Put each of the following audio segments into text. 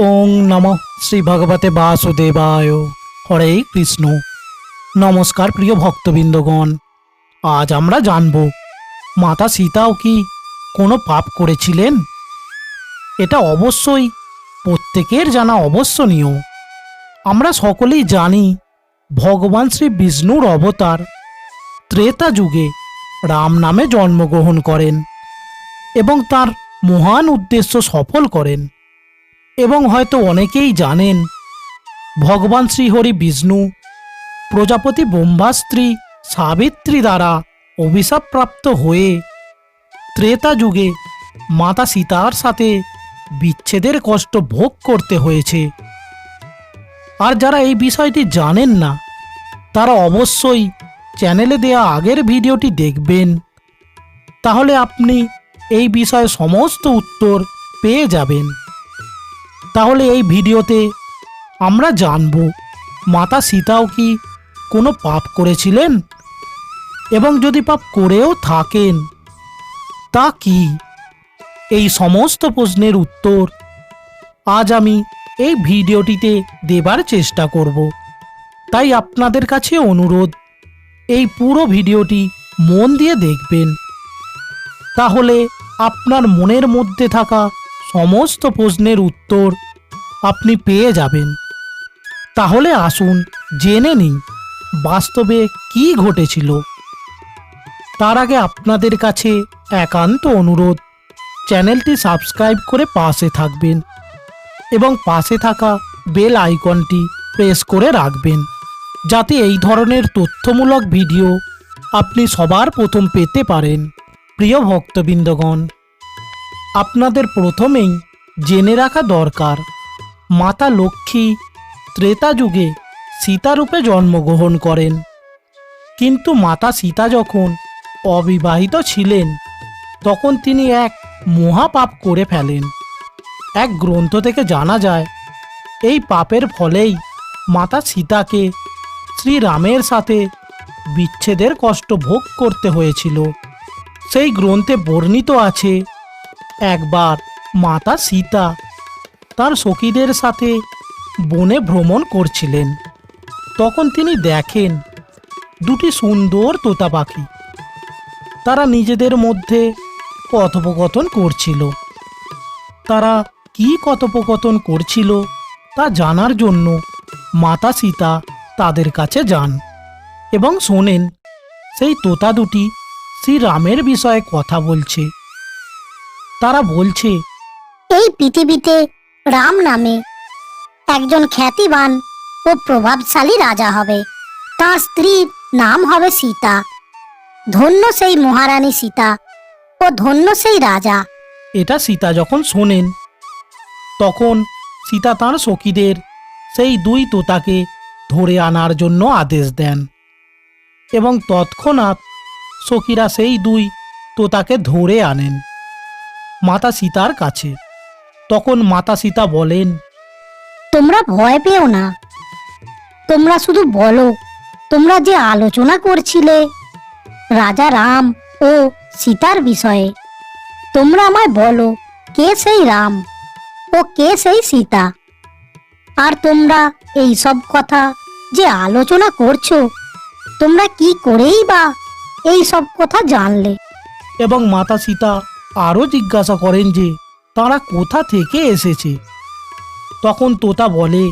ওং নম শ্রী ভগবতে বাসুদেবায়। হরে কৃষ্ণ। নমস্কার প্রিয় ভক্তবৃন্দগণ। আজ আমরা জানব, মাতা সীতাও কি কোনো পাপ করেছিলেন? এটা অবশ্যই, প্রত্যেকের জানা অবশ্যনীয়। আমরা সকলেই জানি, ভগবান শ্রী বিষ্ণুর অবতার ত্রেতা যুগে রাম নামে জন্মগ্রহণ করেন এবং তার মহান উদ্দেশ্য সফল করেন। এবং হয়তো অনেকেই জানেন, ভগবান শ্রীহরি বিষ্ণু, প্রজাপতি ব্রহ্মাস্ত্রী সাবিত্রী দ্বারা অভিশাপপ্রাপ্ত হয়ে ত্রেতা যুগে মাতা সীতার সাথে বিচ্ছেদের কষ্ট ভোগ করতে হয়েছে। আর যারা এই বিষয়টি জানেন না, তারা অবশ্যই চ্যানেলে দেয়া আগের ভিডিওটি দেখবেন। তাহলে আপনি এই বিষয়ে সমস্ত উত্তর পেয়ে যাবেন। তাহলে এই ভিডিওতে আমরা জানব, মাতা সীতাও কি কোনো পাপ করেছিলেন? এবং যদি পাপ করেও থাকেন, তা কি? এই সমস্ত প্রশ্নের উত্তর আজ আমি এই ভিডিওটিতে দেবার চেষ্টা করব। তাই আপনাদের কাছে অনুরোধ, এই পুরো ভিডিওটি মন দিয়ে দেখবেন। তাহলে আপনার মনের মধ্যে থাকা সমস্ত প্রশ্নের উত্তর আপনি পেয়ে যাবেন। তাহলে আসুন জেনে নিন বাস্তবে কি ঘটেছিল। তার আগে আপনাদের কাছে একান্ত অনুরোধ, চ্যানেলটি সাবস্ক্রাইব করে পাশে থাকবেন এবং পাশে থাকা বেল আইকনটি প্রেস করে রাখবেন, যাতে এই ধরনের তথ্যমূলক ভিডিও আপনি সবার প্রথম পেতে পারেন। প্রিয় ভক্তবৃন্দগণ, আপনাদের প্রথমেই জেনে রাখা দরকার মাতা লক্ষ্মী ত্রেতা যুগে সীতারূপে জন্মগ্রহণ করেন। কিন্তু মাতা সীতা যখন অবিবাহিত ছিলেন, তখন তিনি এক মহাপাপ করে ফেলেন। এক গ্রন্থ থেকে জানা যায়, এই পাপের ফলেই মাতা সীতাকে শ্রীরামের সাথে বিচ্ছেদের কষ্ট ভোগ করতে হয়েছিল। সেই গ্রন্থে বর্ণিত আছে, একবার মাতা সীতা তার সখীদের সাথে বনে ভ্রমণ করছিলেন। তখন তিনি দেখেন দুটি সুন্দর তোতা পাখি। তারা নিজেদের মধ্যে কথোপকথন করছিল। তারা কি কথোপকথন করছিল তা জানার জন্য মাতা সীতা তাদের কাছে যান এবং শোনেন, সেই তোতা দুটি শ্রীরামের বিষয়ে কথা বলছে। তারা বলছে, এই পৃথিবীতে রাম নামে। একজন খ্যাতিবান ও প্রভাবশালী রাজা হবে। তার স্ত্রীর নাম হবে সীতা। ধন্য সেই মহারানী সীতা ও ধন্য সেই রাজা। এটা সীতা যখন শোনেন, তখন সীতা তাঁর সখীদের সেই দুই তোতাকে ধরে আনার জন্য আদেশ দেন এবং তৎক্ষণাৎ সখীরা সেই দুই তোতাকে ধরে আনেন মাতা সীতার কাছে। তখন মাতা সীতা বলেন তোমরা ভয় পেও না। তোমরা শুধু বলো তোমরা যে আলোচনা করছিলে রাজা রাম ও সীতার বিষয়ে তোমরা আমায় বলো কে সেই রাম ও কে সেই সীতা? আর তোমরা এই সব কথা যে আলোচনা করছ তোমরা কি করেই বা এই সব কথা জানলে? এবং মাতা সীতা আরও জিজ্ঞাসা করেন যে তারা কোথা থেকে এসেছে? তখন তোতা বলে,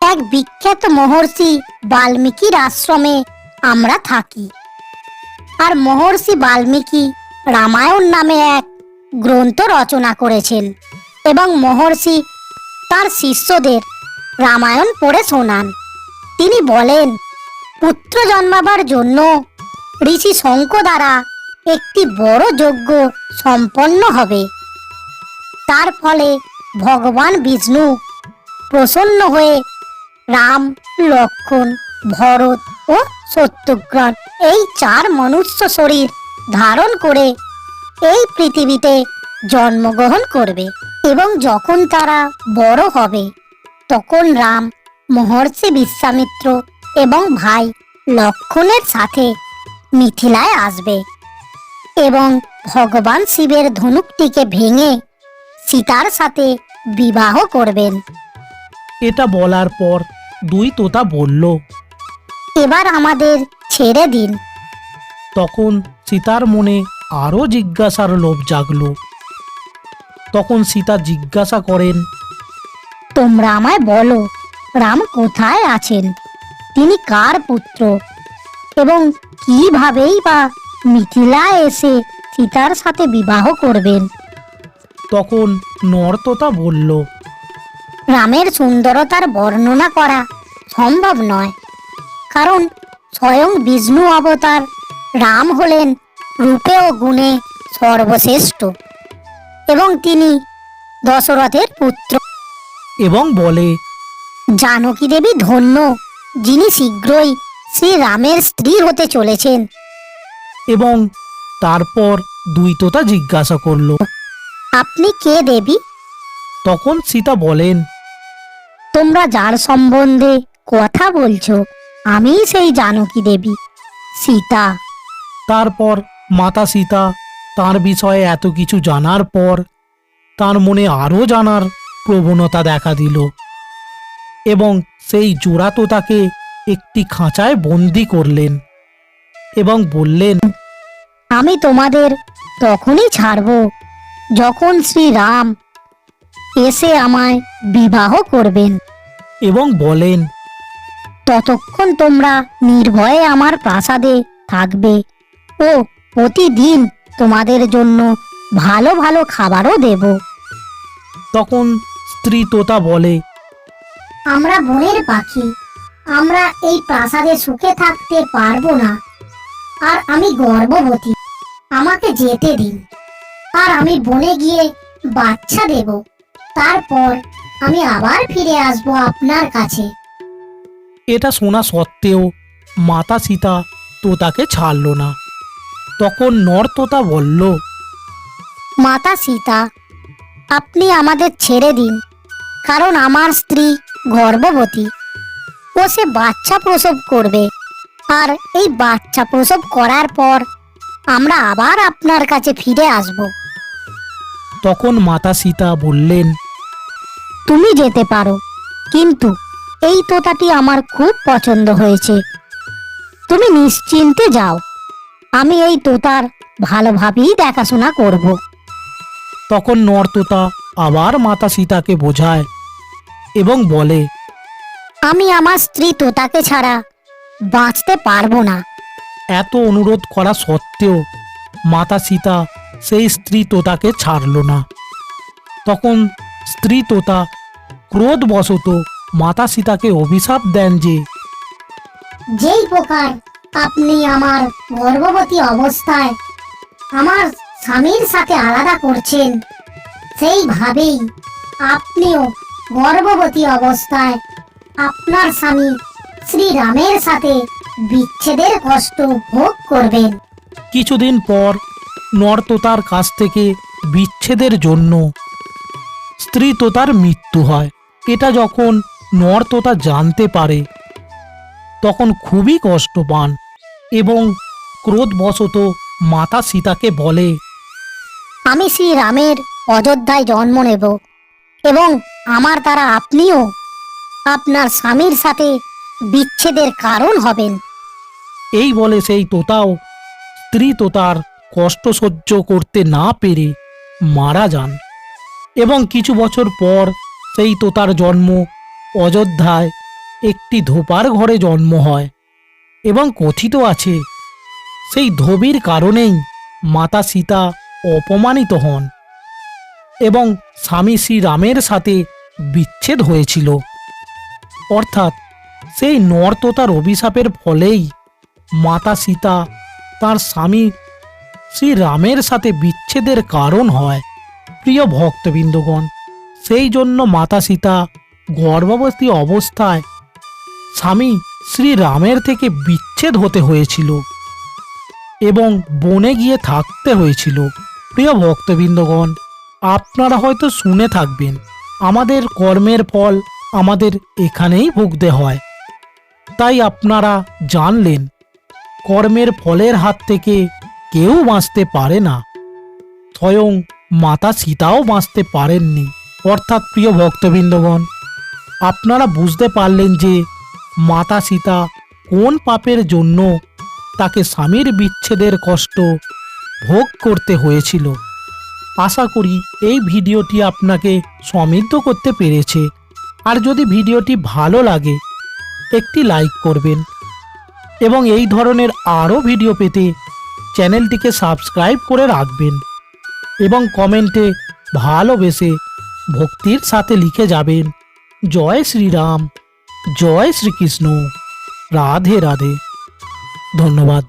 এক বিখ্যাত মহর্ষি বাল্মীকির আশ্রমে আমরা থাকি। আর মহর্ষি বাল্মীকি রামায়ণ নামে এক গ্রন্থ রচনা করেছেন এবং মহর্ষি তার শিষ্যদের রামায়ণ পড়ে শোনান। তিনি বলেন, পুত্র জন্মাবার জন্য ঋষি শঙ্খ দ্বারা একটি বড় যজ্ঞ সম্পন্ন হবে। তার ফলে ভগবান বিষ্ণু প্রসন্ন হয়ে রাম, লক্ষণ, ভরত ও শত্রুঘ্ন এই চার মনুষ্য শরীর ধারণ করে এই পৃথিবীতে জন্মগ্রহণ করবে এবং যখন তারা বড় হবে, তখন রাম, মহর্ষি বিশ্বামিত্র এবং ভাই লক্ষণের সাথে মিথিলায় আসবে এবং ভগবান শিবের ধনুকটিকে ভেঙে সীতার সাথে বিবাহ করবেন। এটা বলার পর দুই তোতা বলল এবার আমাদের ছেড়ে দিন। তখন সীতার মনে আরও জিজ্ঞাসার লোভ জাগলো। তখন সীতা জিজ্ঞাসা করেন তোমরা আমায় বলো রাম কোথায় আছেন? তিনি কার পুত্র? এবং কিভাবেই বা মিথিলা এসে সীতার সাথে বিবাহ করবেন? তখন নর্ততা বলল রামের সুন্দরতার বর্ণনা করা সম্ভব নয় কারণ স্বয়ং বিষ্ণু অবতার রাম হলেন রূপে ও গুণে সর্বশ্রেষ্ঠ এবং তিনি দশরথের পুত্র। এবং বলে জানকী দেবী ধন্য যিনি শীঘ্রই শ্রী রামের স্ত্রী হতে চলেছেন। এবং তারপর দুই তোতা জিজ্ঞাসা করল আপনি কে দেবী? তখন সীতা বলেন তোমরা যার সম্বন্ধে কথা বলছো আমি সেই জানকী দেবী সীতা। তারপর মাতা সীতা তার বিষয়ে এত কিছু জানার পর তার মনে আরও জানার প্রবণতা দেখা দিল এবং সেই জোড়া তোতাকে একটি খাঁচায় বন্দি করলেন এবং বললেন আমি তোমাদের তখনই ছাড়ব। যখন শ্রী রাম এসে আমায় বিবাহ করবেন এবং বলেন ততক্ষণ তোমরা নির্ভয়ে আমার প্রাসাদে থাকবে ও প্রতিদিন তোমাদের জন্য ভালো ভালো খাবারও দেব। তখন স্ত্রী তোতা বলে আমরা বনের পাখি আমরা এই প্রাসাদে সুখে থাকতে পারব না আর আমি গর্ভবতী আমাকে যেতে দিন। আর আমি বনে গিয়ে বাচ্চা দেব। তারপর আমি আবার ফিরে আসব আপনার কাছে। এটা শোনা সত্ত্বেও মাতা সীতা তোতাকে ছাড়ল না। তখন নর তোতা বলল মাতা সীতা আপনি আমাদের ছেড়ে দিন কারণ আমার স্ত্রী গর্ভবতী। ও সে বাচ্চা প্রসব করবে। আর এই বাচ্চা প্রসব করার পর আমরা আবার আপনার কাছে ফিরে আসব। তখন মাতা সীতা বললেন তুমি যেতে পারো কিন্তু এই তোতাটি আমার খুব পছন্দ হয়েছে। তুমি নিশ্চিন্তে যাও আমি এই তোতার ভালোভাবেই দেখাশোনা করব। তখন নর্ততা আবার মাতা সীতাকে বোঝায় এবং বলে আমি আমার স্ত্রী তোতাকে ছাড়া বাঁচতে পারব না। এত অনুরোধ করা সত্ত্বেও মাতা সীতা সেই স্ত্রী তোতাকে ছাড়ল না। তখন স্ত্রী তোতা ক্রোধ ক্রোধবশত মাতা সীতাকে অভিশাপ দেন যে যেই প্রকার আপনি আমার গর্ভবতী অবস্থায় আমার স্বামীর সাথে আলাদা করছেন সেইভাবেই আপনিও গর্ভবতী অবস্থায় আপনার স্বামী শ্রীরামের সাথে বিচ্ছেদের কষ্ট ভোগ করবেন। কিছুদিন পর নর্ততার কাছ থেকে বিচ্ছেদের জন্য স্ত্রী তোতার মৃত্যু হয়। এটা যখন নর্ততা জানতে পারে তখন খুবই কষ্ট পান এবং ক্রোধবশত মাতা সীতাকে বলে আমি শ্রীরামের অযোধ্যায় জন্ম নেব এবং আমার দ্বারা আপনিও আপনার স্বামীর সাথে বিচ্ছেদের কারণ হবেন। এই বলে সেই তোতাও স্ত্রী তোতার কষ্ট সহ্য করতে না পেরে মারা যান। এবং কিছু বছর পর সেই তোতার জন্ম, অযোধ্যায় একটি ধোপার ঘরে জন্ম হয় এবং কথিত আছে, সেই ধোবির কারণেই মাতা সীতা অপমানিত হন এবং স্বামী শ্রীরামের সাথে বিচ্ছেদ হয়েছিল। অর্থাৎ সেই নর্ততার অভিশাপের ফলেই মাতা সীতা তার স্বামী শ্রীরামের সাথে বিচ্ছেদের কারণ হয়, প্রিয় ভক্তবৃন্দগণ। সেই জন্য মাতা সীতা গর্ভবতী অবস্থায় স্বামী শ্রীরামের থেকে বিচ্ছেদ হতে হয়েছিল এবং বনে গিয়ে থাকতে হয়েছিল। প্রিয় ভক্তবৃন্দগণ, আপনারা হয়তো শুনে থাকবেন, আমাদের কর্মের ফল আমাদের এখানেই ভুগতে হয়। তাই আপনারা জানলেন, কর্মের ফলের হাত থেকে কেউ বাঁচতে পারে না। স্বয়ং মাতা সীতাও বাঁচতে পারেননি, অর্থাৎ প্রিয় ভক্তবৃন্দগণ, আপনারা বুঝতে পারলেন যে মাতা সীতা কোন পাপের জন্য তাকে স্বামীর বিচ্ছেদের কষ্ট ভোগ করতে হয়েছিল। আশা করি এই ভিডিওটি আপনাকে সমৃদ্ধ করতে পেরেছে। আর যদি ভিডিওটি ভালো লাগে, একটি লাইক করবেন। এবং এই ধরনের আরও ভিডিও পেতে চ্যানেলটিকে সাবস্ক্রাইব করে রাখবেন এবং কমেন্টে ভালোবেসে ভক্তির সাথে লিখে যাবেন জয় শ্রীরাম জয় শ্রীকৃষ্ণ রাধে রাধে ধন্যবাদ